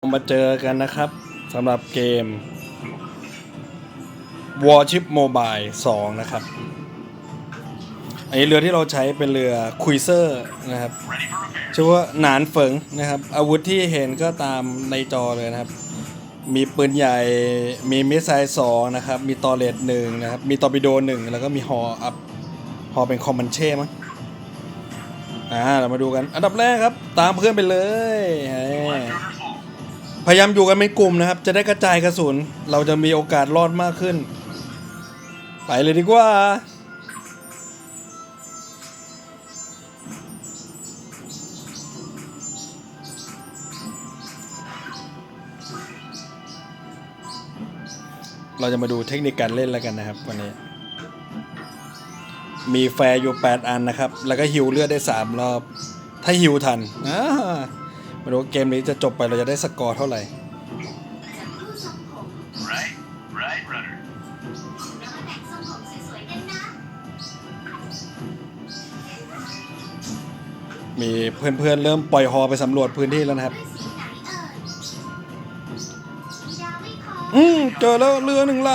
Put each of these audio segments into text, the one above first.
มาเจอกันนะครับสำหรับเกม Warship Mobile 2 นะครับ อันนี้เรือที่เราใช้เป็นเรือคุยเซอร์นะครับ ชื่อว่าหนานเฟิงนะครับ อาวุธที่เห็นก็ตามในจอเลยนะครับ มีปืนใหญ่ มีมิสไซล์สองนะครับ มีตอร์เรตหนึ่งนะครับ มีตอร์ปิโดหนึ่งแล้วก็มีฮออัพฮอเป็นคอมมันเช่มั้งอ่าเรามาดูกัน อันดับแรกครับ ตามเพื่อนไปเลยเฮ้ย พยายามอยู่กันเป็นกลุ่มนะครับ จะได้กระจายกระสุน เราจะมีโอกาสรอดมากขึ้น ไปเลยดีกว่า เราจะมาดูเทคนิคการเล่นแล้วกันนะครับวันนี้ มีแฟร์อยู่ 8 อันนะครับ แล้วก็ฮิวเลือดได้ 3 รอบ ถ้าฮิวทันอ่า มาดูว่าเกมนี้จะจบไปเราจะได้สกอร์เท่าไหร่ Right, right, runner. มีเพื่อนๆเริ่มปล่อยฮอไปสำรวจพื้นที่แล้วนะครับ อืมเจอแล้วเรือหนึ่งล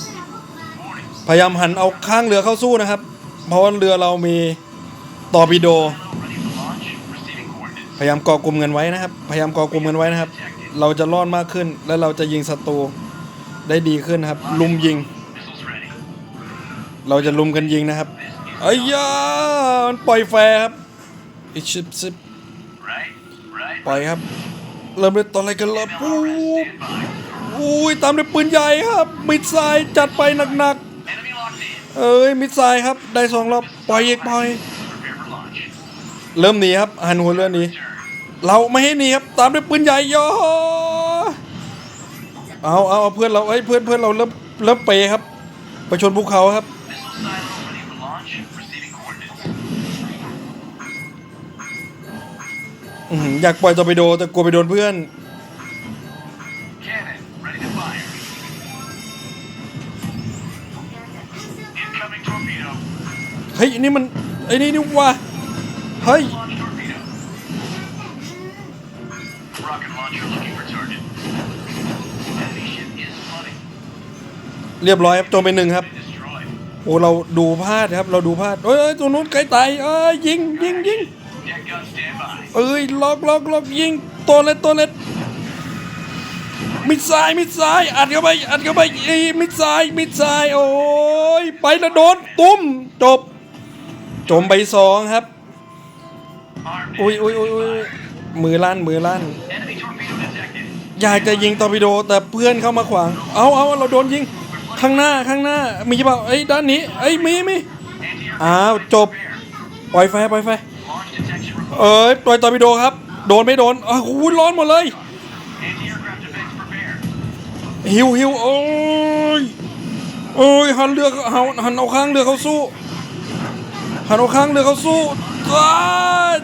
ำ พยายามหันเอาข้างเรือเข้าสู้นะครับ เพราะว่าเรือเรามีตอร์ปิโด พยายามก่อกลุ่มกันไว้นะครับ พยายามก่อกลุ่มกันไว้นะครับ เราจะรอดมากขึ้น และเราจะยิงศัตรูได้ดีขึ้นนะครับ ลุมยิง เราจะลุมกันยิงนะครับไอ้ยามันปล่อยแฟร์ครับอีชิบซิบปล่อยครับ เริ่มด้วยตอนอะไรกันล่ะปู๊บอุ้ยตามด้วยปืนใหญ่ครับ มิดไซล์จัดไปหนักๆ เอ้ยมิดไซล์ครับ ได้สองรอบปล่อยอีกปล่อย เริ่มหนีครับหันหัวเรื่อหนี Turn. เราไม่ให้หนีครับตามด้วยปืนใหญ่ยอเอาเอาเอาเพื่อนเราเอ้ยเพื่อนเพื่อนเราเริ่มเริ่มเปครับ ไปชนภูเขาครับ อยากปล่อยตอร์ปิโดแต่กลัวไปโดนเพื่อนเฮ้ยนี่มันไอ้นี่นี่ว่าเฮ้ย เรียบร้อยครับโจมไปหนึ่งครับ Destroyed. โอ้เราดูพลาดครับ เราดูพลาดเอ้ยเอ้ยตัวนู้นไกลตายเอ้ยยิงยิงยิง Deck gun standby. เอ้ยล็อกล็อกล็อกยิงตัวเล็ดตัวเล็ดมิดซ้ายมิดซ้ายอัดเข้าไปอัดเข้าไปอีมิดซ้ายมิดซ้ายโอ้ยไปแล้วโดนตุ้มจบ จมไปสองครับ Armed อุ้ย and อุ้ยอุ้ยอุ้ย มือลั่นมือลั่น อยากจะยิงตอร์ปิโดแต่เพื่อนเข้ามาขวาง เอาเอาเราโดนยิง ข้างหน้าข้างหน้า มีเปล่าเอ้ด้านนี้เอ้มีมีอ้าวจบ ปล่อยไฟปล่อยไฟ เอ้ยปล่อยตอร์ปิโดครับ โดนไม่โดนอ้าวหูยร้อนหมดเลยหิวหิวโอ้ยโอ้ยหันเรือหันหันเอาข้างเรือเขาสู้ หันเอาข้างเรือเขาสู้อ้า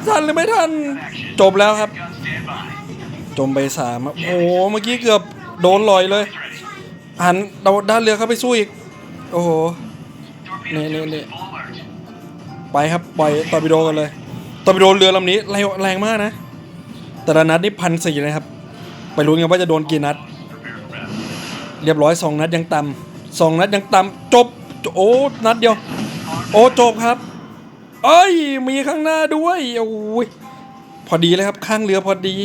ทันหรือไม่ทัน จบแล้วครับ จมไปสามครับโอ้โหเมื่อกี้เกือบโดนลอยเลย หันเราด้านเรือเข้าไปสู้อีก โอ้โห Torpedo Nee, nee, tubes nee. full alert. ไปครับปล่อยตอร์ปิโดกันเลยตอร์ปิโดเรือลำนี้แรงมากนะ แต่ละนัดนี่พันสี่นะครับ ไปรู้กันว่าจะโดนกี่นัด เรียบร้อยสองนัดยังต่ำสองนัดยังต่ำจบ โอ้ นัดเดียว โอ้ จบครับ เอ้ย มีข้างหน้าด้วยโอ้ยพอดีเลยครับข้างเรือพอดี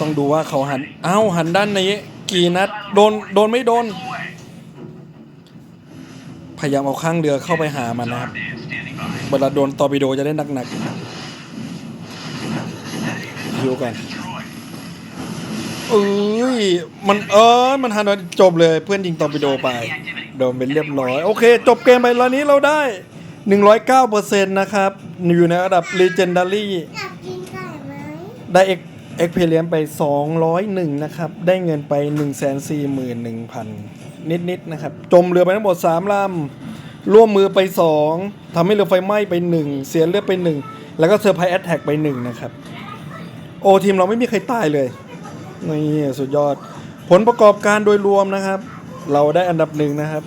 ต้องดูว่าเขาหันเอ้าหันด้านนี้ กี่นัดโดนโดนไม่โดน พยายามเอาข้างเรือเข้าไปหามันนะครับเวลาโดนตอร์ปิโดจะได้หนักๆฮิวก่อน เอ้ยมันเออมันหันมาจบเลยเพื่อนยิงตอร์ปิโดไปโดนเป็นเรียบร้อย โอเค จบเกมไปแล้วนี้เราได้ 109%นต์นะครับ อยู่ในระดับ Legendary อยากกินไก่ไหมได้เอ็กเอ็กเพลียมไป 201 นะครับ ได้เงินไป 141,000 นิดๆนะครับ จมเรือไปทั้งหมด 3 ลำ ร่วมมือไป 2ทำให้เรือไฟไหม้ไป 1 เสียเลือดไป 1 แล้วก็เซอร์ไพรส์แอตแทกไป 1 นะครับ โอทีมเราไม่มีใครตายเลย นี่สุดยอด ผลประกอบการโดยรวมนะครับ เราได้อันดับหนึ่งนะครับ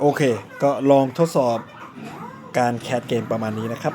โอเค ก็ลองทดสอบการแคสเกมประมาณนี้นะครับ